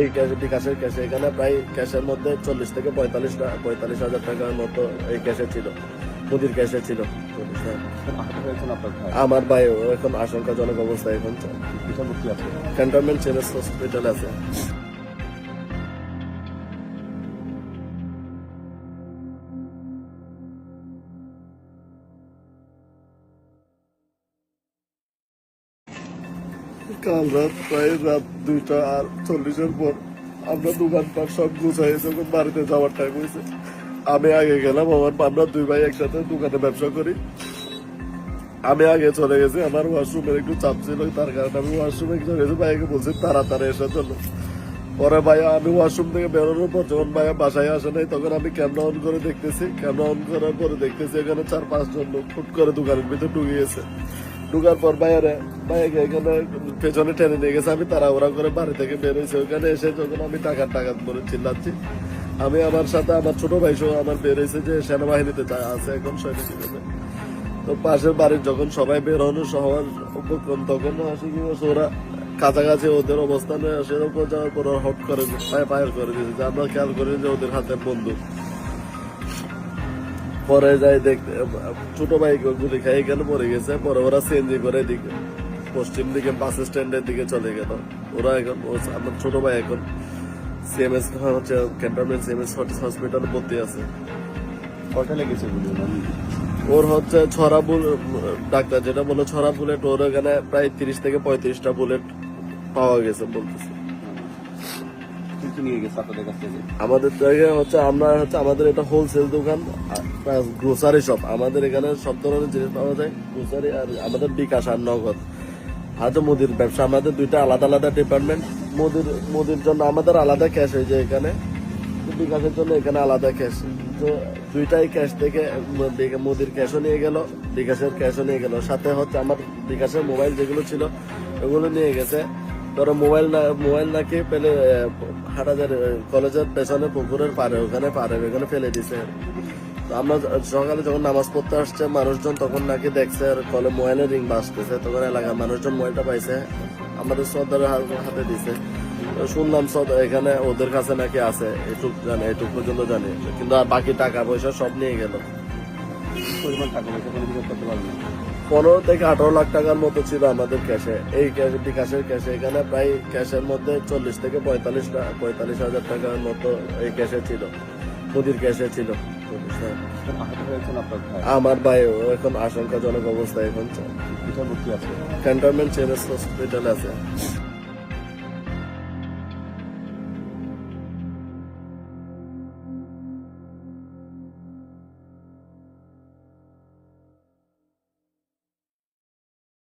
এই ক্যাশের বিকাশের ক্যাশে এখানে প্রায় ক্যাশের মধ্যে চল্লিশ থেকে পঁয়তাল্লিশ পঁয়তাল্লিশ হাজার টাকার মতো এই ক্যাশে ছিল। মুদির ক্যাশে ছিল। আমার ভাই এখন আশঙ্কাজনক অবস্থা এখন। ক্যান্টনমেন্ট চেমেস হসপিটাল আছে। কাল রাত প্রায় রাত দুইটা আর চল্লিশের পর আমরা দোকানপাট সব গুছাই যখন বাড়িতে যাওয়ার টাইম হয়েছে। আমি আগে গেলাম, আমার আমরা দুই ভাই একসাথে দোকানে ব্যবসা করি। আমি আগে চলে গেছি, আমার ওয়াশরুমের একটু চাপ ছিল, তার কারণে আমি ওয়াশরুমে চলে গেছি। ভাইকে বলছি, তাড়াতাড়ি এসে চলো। পরে ভাইয়া আমি ওয়াশরুম থেকে বেরোনোর পর যখন ভাইয়া বাসায় আসে নাই, তখন আমি ক্যামেরা অন করে দেখতেছি। ক্যামেরা অন করার পরে দেখতেছি এখানে চার পাঁচজন লোক ফুট করে দোকানের ভিতরে ঢুকে গেছে ঢুকার পর ভাইয়ারে ভাইয়াকে এখানে পেছনে টেনে নিয়ে গেছে। আমি তাড়াহুড়া করে বাড়ি থেকে বের হয়েছি। ওখানে এসে যখন আমি টাকার টাকা করে চিল্লাচ্ছি, আমি আমার সাথে আমার ছোট ভাই সহ আমার বের হয়েছে যে সেনাবাহিনীতে আছে এখন সৈনিক হিসেবে। তো পাশের বাড়ির যখন সবাই বের হনো সবার উপক্রম তখন আসে কি ওরা কাছাকাছি ওদের অবস্থানে উপর যাওয়ার পর হট করে পায়ে পায়ের করে দিয়েছে যে আমরা খেয়াল করি যে ওদের হাতে বন্দুক। পরে যাই দেখতে ছোট ভাই গুলি খাই এখানে পড়ে গেছে। পরে ওরা সিএনজি করে এদিকে পশ্চিম দিকে বাস স্ট্যান্ডের দিকে চলে গেল। ওরা এখন আমার ছোট ভাই এখন সিএমএস হচ্ছে ক্যান্টনমেন্ট সিএমএস হসপিটালে ভর্তি আছে। কয়টা লেগেছে গুলি ওর হচ্ছে ছড়া ডাক্তার যেটা বলল ছড়া বুলেট ওর এখানে প্রায় তিরিশ থেকে পঁয়ত্রিশটা বুলেট পাওয়া গেছে বলতেছে। নিয়ে গেছে আপনাদের কাছ থেকে? আমাদের জায়গায় হচ্ছে আমরা হচ্ছে আমাদের এটা হোলসেল দোকান গ্রোসারি শপ আমাদের এখানে সব ধরনের জিনিস পাওয়া যায় গ্রোসারি আর আমাদের বিকাশ আর নগদ। আর তো মুদির ব্যবসা, আমাদের দুইটা আলাদা আলাদা ডিপার্টমেন্ট মুদির মুদির জন্য আমাদের আলাদা ক্যাশ হয়ে যায় এখানে। বিকাশের জন্য এখানে আলাদা ক্যাশ তো দুইটাই ক্যাশ থেকে মুদির ক্যাশও নিয়ে গেল, বিকাশের ক্যাশও নিয়ে গেল। সাথে হচ্ছে আমার বিকাশের মোবাইল যেগুলো ছিল, ওগুলো নিয়ে গেছে। ধরো মোবাইল না, মোবাইল নাকি পেলে হাটাজার কলেজের পেছনে পুকুরের পারে ওখানে পারে ওখানে ফেলে দিছে। আমরা সকালে যখন নামাজ পড়তে আসছে, মানুষজন তখন নাকি দেখছে আর কলে মোবাইলের রিং বাজতেছে। তখন এলাকার মানুষজন মোবাইলটা পাইছে, আমাদের সর্দারের হাত- দিছে। শুনলাম সদ, এখানে ওদের কাছে নাকি আছে, এটুক জানে, এটুক পর্যন্ত জানে। কিন্তু আর বাকি টাকা পয়সা সব নিয়ে গেল। পরিমাণ টাকা পয়সা করতে পারবেন পনেরো থেকে আঠারো লাখ টাকার মতো ছিল আমাদের ক্যাশে এই ক্যাশ বিকাশের ক্যাশে এখানে প্রায় ক্যাশের মধ্যে চল্লিশ থেকে পঁয়তাল্লিশ পঁয়তাল্লিশ হাজার টাকার মতো এই ক্যাশে ছিল। মুদির ক্যাশে ছিল। আমার ভাই ও এখন আশঙ্কাজনক অবস্থা এখন ক্যান্টনমেন্ট চেমেস হসপিটাল আছে।